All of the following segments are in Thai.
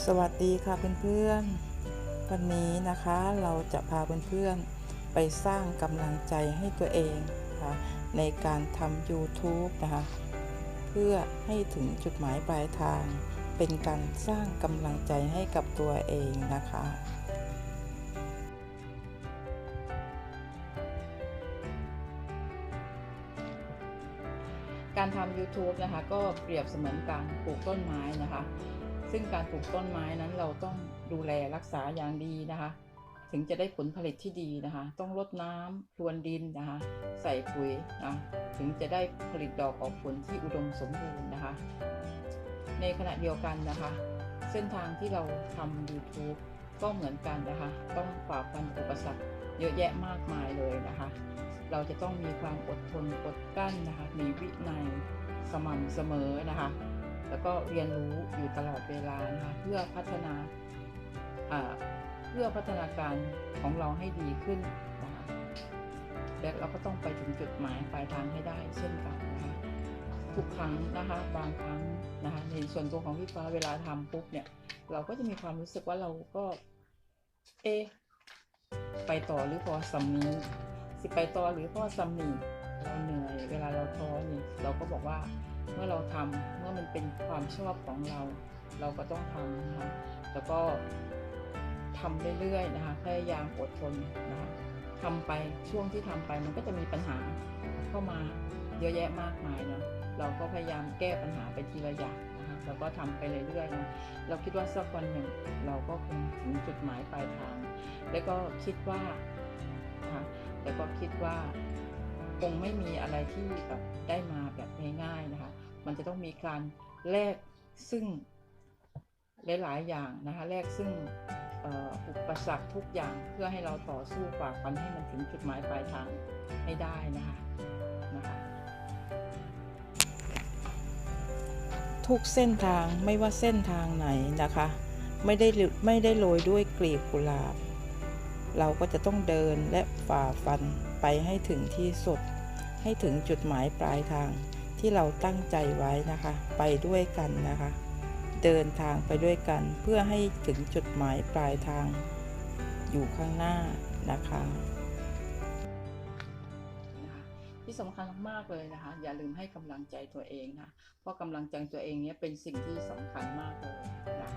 สวัสดีค่ะเพื่อนๆ วันนี้นะคะเราจะพาเพื่อนๆ ไปสร้างกำลังใจให้ตัวเองนะคะในการทำ YouTube นะคะเพื่อให้ถึงจุดหมายปลายทาง เป็นการสร้างกำลังใจให้กับตัวเองนะคะการทำ YouTube นะคะ ก็เปรียบเสมือนการปลูกต้นไม้นะคะ ซึ่งการปลูกต้นไม้นั้นเราต้องดูแลรักษาอย่างดีนะคะ ถึงจะได้ผลผลิตที่ดีนะคะ ต้องรดน้ำพรวนดินนะคะ ใส่ปุ๋ยนะถึงจะได้ผลิตดอกออกผลที่อุดมสมบูรณ์นะคะ ในขณะเดียวกันนะคะ เส้นทางที่เราทำ YouTube ก็เหมือนกันนะคะ ต้องฝ่าฟันอุปสรรคเยอะแยะมากมายเลยนะคะ เราจะต้องมีความอดทนอดกั้นนะคะ มีวินัยสม่ำเสมอนะคะ แล้วก็เรียนรู้อยู่ตลอดเวลานะคะเพื่อพัฒนาเพื่อพัฒนาการของเราให้ดีขึ้นนะคะและเราก็ต้องไปถึงจุดหมายปลายทางให้ได้ เช่นกันนะคะทุกครั้งนะคะบางครั้งนะคะในส่วนตัวของพี่ฟ้าเวลาทำปุ๊บเนี่ย เราก็จะมีความรู้สึกว่าเราก็ เอ ไปต่อหรือพอสำนีสิไปต่อหรือพอสำนีเราเหนื่อยเวลาเราท้อนี่เราก็บอกว่า เมื่อเราทำเมื่อมันเป็นความชอบของเรา เราก็ต้องทำนะคะแล้วก็ทำเรื่อยๆนะคะพยายามอดทนนะคะทำไปช่วงที่ทำไปมันก็จะมีปัญหาเข้ามาเยอะแยะมากมายเนาะเราก็พยายามแก้ปัญหาไปทีละอย่างนะคะแล้วก็ทำไปเรื่อยๆนะเราคิดว่าสักวันหนึ่งเราก็คงถึงจุดหมายปลายทาง แล้วก็คิดว่านะคะแล้วก็คิดว่า คงไม่มีอะไรที่แบบได้มาแบบง่ายๆนะคะ มันจะต้องมีการแลกซึ่งหลายๆอย่างนะคะแลกซึ่งอ่ออุปสรรคทุกอย่างเพื่อให้เราต่อสู้ฝ่าฟันให้มันถึงจุดหมายปลายทางให้ได้นะคะนะคะทุกเส้นทางไม่ว่าเส้นทางไหนนะคะ ไม่ได้ไม่ได้โรยด้วยกลีบกุหลาบ เราก็จะต้องเดินและฝ่าฟันไปให้ถึงที่สุด ให้ถึงจุดหมายปลายทางที่เราตั้งใจไว้นะคะ ไปด้วยกันนะคะ เดินทางไปด้วยกันเพื่อให้ถึงจุดหมายปลายทาง อยู่ข้างหน้านะคะที่สำคัญมากเลยนะคะ อย่าลืมให้กำลังใจตัวเองนะเพราะกำลังใจตัวเองเนี้ยเป็นสิ่งที่สำคัญมากเลยนะ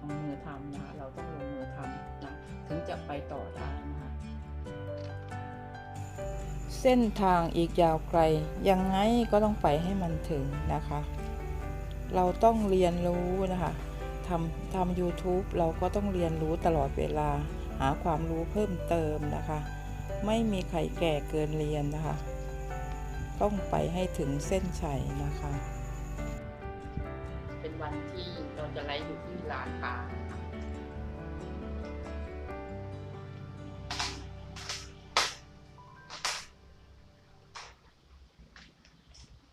ลงมือทำนะคะเราต้องลงมือทำนะถึงจะไปต่อได้ เส้นทางอีกยาวไกล ยังไงก็ต้องไปให้มันถึงนะคะ เราต้องเรียนรู้นะคะทำทำ YouTube เราก็ต้องเรียนรู้ตลอดเวลา หาความรู้เพิ่มเติมนะคะ ไม่มีใครแก่เกินเรียนนะคะ ต้องไปให้ถึงเส้นชัยนะคะ เป็นวันที่เราจะไลฟ์อยู่ที่ลานค้านะคะ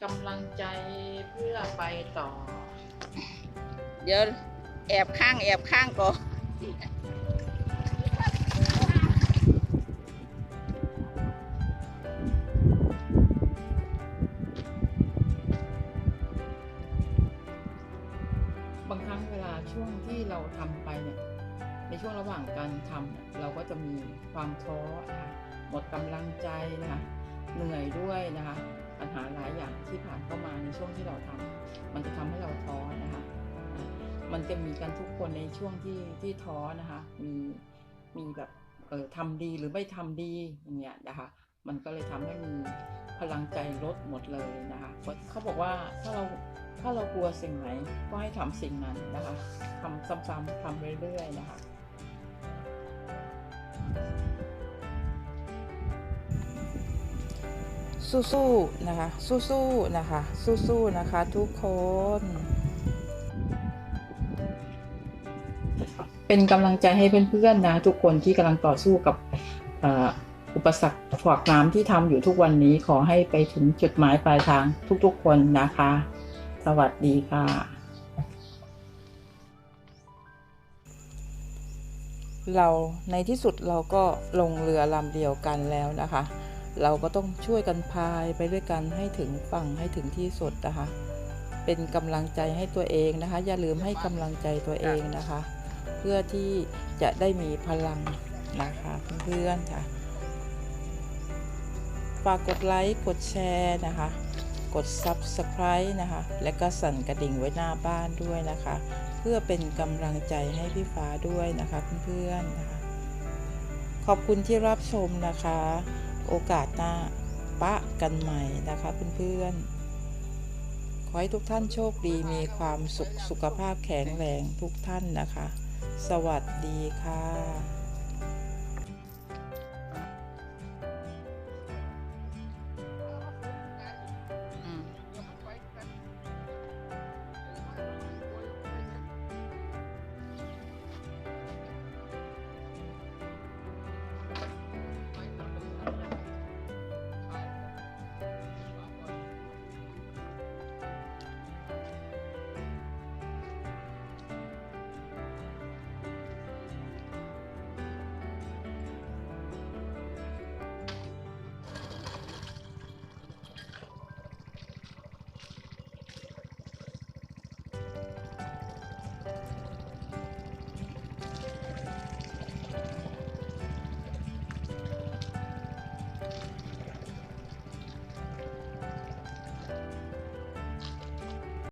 กำลังใจเพื่อไปต่อ เดี๋ยวแอบข้างแอบข้างก่อนบางครั้งเวลาช่วงที่เราทำไปเนี่ย ในช่วงระหว่างการทำเนี่ยเราก็จะมีความท้อนะคะหมดกำลังใจนะคะเหนื่อยด้วยนะคะ ปัญหาหลายอย่างที่ผ่านเข้ามาในช่วงที่เราทำมันจะทำให้เราท้อนะคะ มันจะมีกันทุกคนในช่วงที่ที่ท้อนะคะ มีมีแบบเออทำดีหรือไม่ทำดีอย่างเงี้ยนะคะ มันก็เลยทำให้มีพลังใจลดหมดเลยนะคะเขาบอกว่าถ้าเราถ้าเรากลัวสิ่งไหนก็ให้ทำสิ่งนั้นนะคะทำซ้ำๆทำเรื่อยๆนะคะ สู้ๆนะคะ สู้ๆนะคะ สู้ๆนะคะ ทุกคน เป็นกำลังใจให้เพื่อนๆนะ ทุกคนที่กำลังต่อสู้กับเอ่ออุปสรรคขวากน้ำที่ทำอยู่ทุกวันนี้ขอให้ไปถึงจุดหมายปลายทางทุกๆคนนะคะ สวัสดีค่ะเราในที่สุดเราก็ลงเรือลำเดียวกันแล้วนะคะ เราก็ต้องช่วยกันพายไปด้วยกันให้ถึงฝั่งให้ถึงที่สุดนะคะ เป็นกำลังใจให้ตัวเองนะคะ อย่าลืมให้กำลังใจตัวเองนะคะ เพื่อที่จะได้มีพลังนะคะเพื่อนๆค่ะ ฝากกดไลค์กดแชร์นะคะ กด Subscribe นะคะ และก็สั่นกระดิ่งไว้หน้าบ้านด้วยนะคะ เพื่อเป็นกำลังใจให้พี่ฟ้าด้วยนะคะเพื่อนๆนะคะขอบคุณที่รับชมนะคะ โอกาสหน้าปะกันใหม่นะคะเพื่อนๆ ขอให้ทุกท่านโชคดีมีความสุขสุขภาพแข็งแรงทุกท่านนะคะ สวัสดีค่ะ